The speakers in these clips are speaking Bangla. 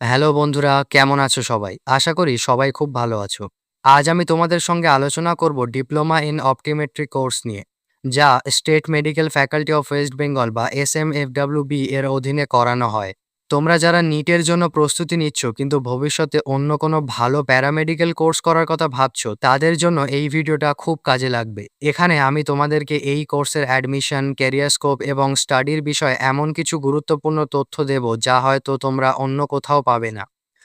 হ্যালো বন্ধুরা, কেমন আছো সবাই? আশা করি সবাই খুব ভালো আছো। আজ আমি তোমাদের সঙ্গে আলোচনা করব ডিপ্লোমা ইন অপটিমেট্রি কোর্স নিয়ে, যা state medical faculty of West Bengal বা এস এম এফ বি এর অধীনে করানো হয়। তোমরা যারা নিটের জন্য প্রস্তুতি নিচ্ছ, কিন্তু ভবিষ্যতে অন্য কোনো ভালো প্যারামেডিক্যাল কোর্স করার কথা ভাবছ, তাদের জন্য এই ভিডিওটা খুব কাজে লাগবে। এখানে আমি তোমাদেরকে এই কোর্সের অ্যাডমিশন ক্যারিয়ার স্কোপ এবং স্টাডির বিষয়ে এমন কিছু গুরুত্বপূর্ণ তথ্য দেব, যা হয়তো তোমরা অন্য কোথাও পাবে না।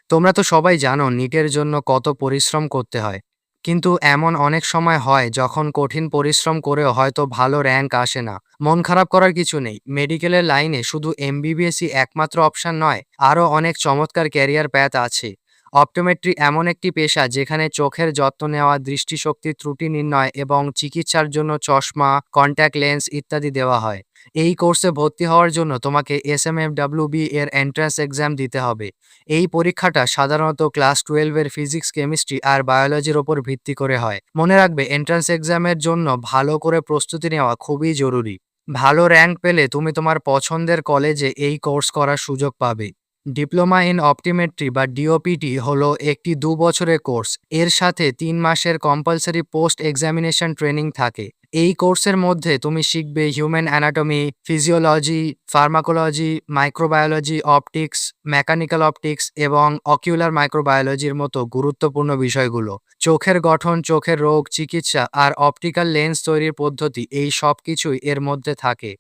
তোমরা তো সবাই জানো নিটের জন্য কত পরিশ্রম করতে হয়। কিন্তু এমন অনেক সময় হয় যখন কঠিন পরিশ্রম করেও হয়তো ভালো র্যাঙ্ক আসে না। মন খারাপ করার কিছু নেই। মেডিকেলের লাইনে শুধু এমবিবিএসই একমাত্র অপশান নয়, আরও অনেক চমৎকার ক্যারিয়ার প্যাথ আছে। অপটোমেট্রি এমন একটি পেশা যেখানে চোখের যত্ন নেওয়া দৃষ্টিশক্তির ত্রুটি নির্ণয় এবং চিকিৎসার জন্য চশমা কন্ট্যাক্ট লেন্স ইত্যাদি দেওয়া হয়। এই কোর্সে ভর্তি হওয়ার জন্য তোমাকে এস এম এফ বি এর এন্ট্রান্স এক্সাম দিতে হবে। এই পরীক্ষাটা সাধারণত ক্লাস টুয়েলভের ফিজিক্স কেমিস্ট্রি আর বায়োলজির ওপর ভিত্তি করে হয়। মনে রাখবে এন্ট্রান্স এক্সামের জন্য ভালো করে প্রস্তুতি নেওয়া খুবই জরুরি। ভালো র্যাঙ্ক পেলে তুমি তোমার পছন্দের কলেজে এই কোর্স করার সুযোগ পাবে। ডিপ্লোমা ইন অপটিমেট্রি বা ডিওপিটি হলো একটি দু বছরের কোর্স। এর সাথে তিন মাসের কম্পালসারি পোস্ট এক্সামিনেশন ট্রেনিং থাকে। এই কোর্সের মধ্যে তুমি শিখবে human anatomy, physiology, pharmacology, microbiology, optics, mechanical optics এবং অকিউলার মাইক্রোবায়োলজির মতো গুরুত্বপূর্ণ বিষয়গুলো। চোখের গঠন, চোখের রোগ, চিকিৎসা আর অপটিক্যাল লেন্স তৈরির পদ্ধতি এই সব কিছুই এর মধ্যে থাকে।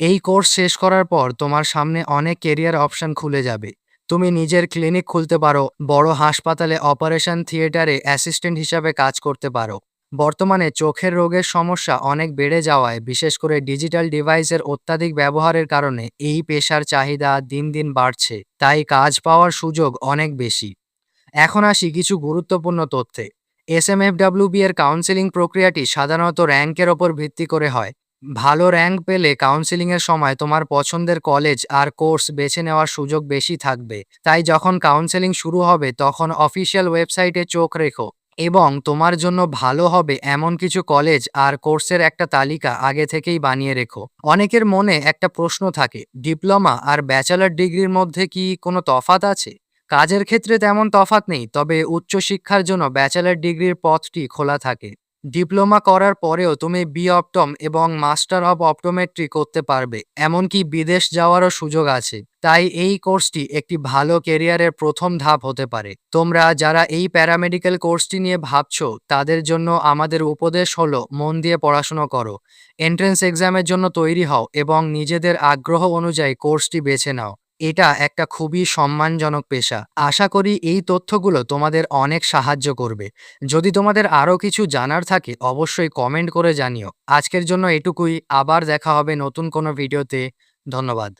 এই কোর্স শেষ করার পর তোমার সামনে অনেক কেরিয়ার অপশন খুলে যাবে। তুমি নিজের ক্লিনিক খুলতে পারো, বড় হাসপাতালে অপারেশন থিয়েটারে অ্যাসিস্ট্যান্ট হিসাবে কাজ করতে পারো। বর্তমানে চোখের রোগের সমস্যা অনেক বেড়ে যাওয়ায়, বিশেষ করে ডিজিটাল ডিভাইসের অত্যাধিক ব্যবহারের কারণে এই পেশার চাহিদা দিন দিন বাড়ছে, তাই কাজ পাওয়ার সুযোগ অনেক বেশি। এখন আসি কিছু গুরুত্বপূর্ণ তথ্যে। এস এম এফ এর কাউন্সেলিং প্রক্রিয়াটি সাধারণত র্যাঙ্কের ওপর ভিত্তি করে হয়। ভালো র্যাঙ্ক পেলে কাউন্সেলিংয়ের সময় তোমার পছন্দের কলেজ আর কোর্স বেছে নেওয়ার সুযোগ বেশি থাকবে। তাই যখন কাউন্সেলিং শুরু হবে, তখন অফিসিয়াল ওয়েবসাইটে চোখ রেখো এবং তোমার জন্য ভালো হবে এমন কিছু কলেজ আর কোর্সের একটা তালিকা আগে থেকেই বানিয়ে রেখো। অনেকের মনে একটা প্রশ্ন থাকে ডিপ্লোমা আর ব্যাচেলার ডিগ্রির মধ্যে কি কোনো তফাত আছে? কাজের ক্ষেত্রে তেমন তফাত নেই, তবে উচ্চশিক্ষার জন্য ব্যাচেলার ডিগ্রির পথটি খোলা থাকে। ডিপ্লোমা করার পরেও তুমি বি অপটম এবং মাস্টার অব অপটোমেট্রি করতে পারবে, এমনকি বিদেশ যাওয়ারও সুযোগ আছে। তাই এই কোর্সটি একটি ভালো কেরিয়ারের প্রথম ধাপ হতে পারে। তোমরা যারা এই প্যারামেডিক্যাল কোর্সটি নিয়ে ভাবছ, তাদের জন্য আমাদের উপদেশ হলো, মন দিয়ে পড়াশুনো করো। এন্ট্রেন্স এক্সামের জন্য তৈরি হও এবং নিজেদের আগ্রহ অনুযায়ী কোর্সটি বেছে নাও। এটা একটা খুবই সম্মানজনক পেশা। আশা করি এই তথ্যগুলো তোমাদের অনেক সাহায্য করবে। যদি তোমাদের আরও কিছু জানার থাকে, অবশ্যই কমেন্ট করে জানিও। আজকের জন্য এটুকুই। আবার দেখা হবে নতুন কোনো ভিডিওতে। ধন্যবাদ।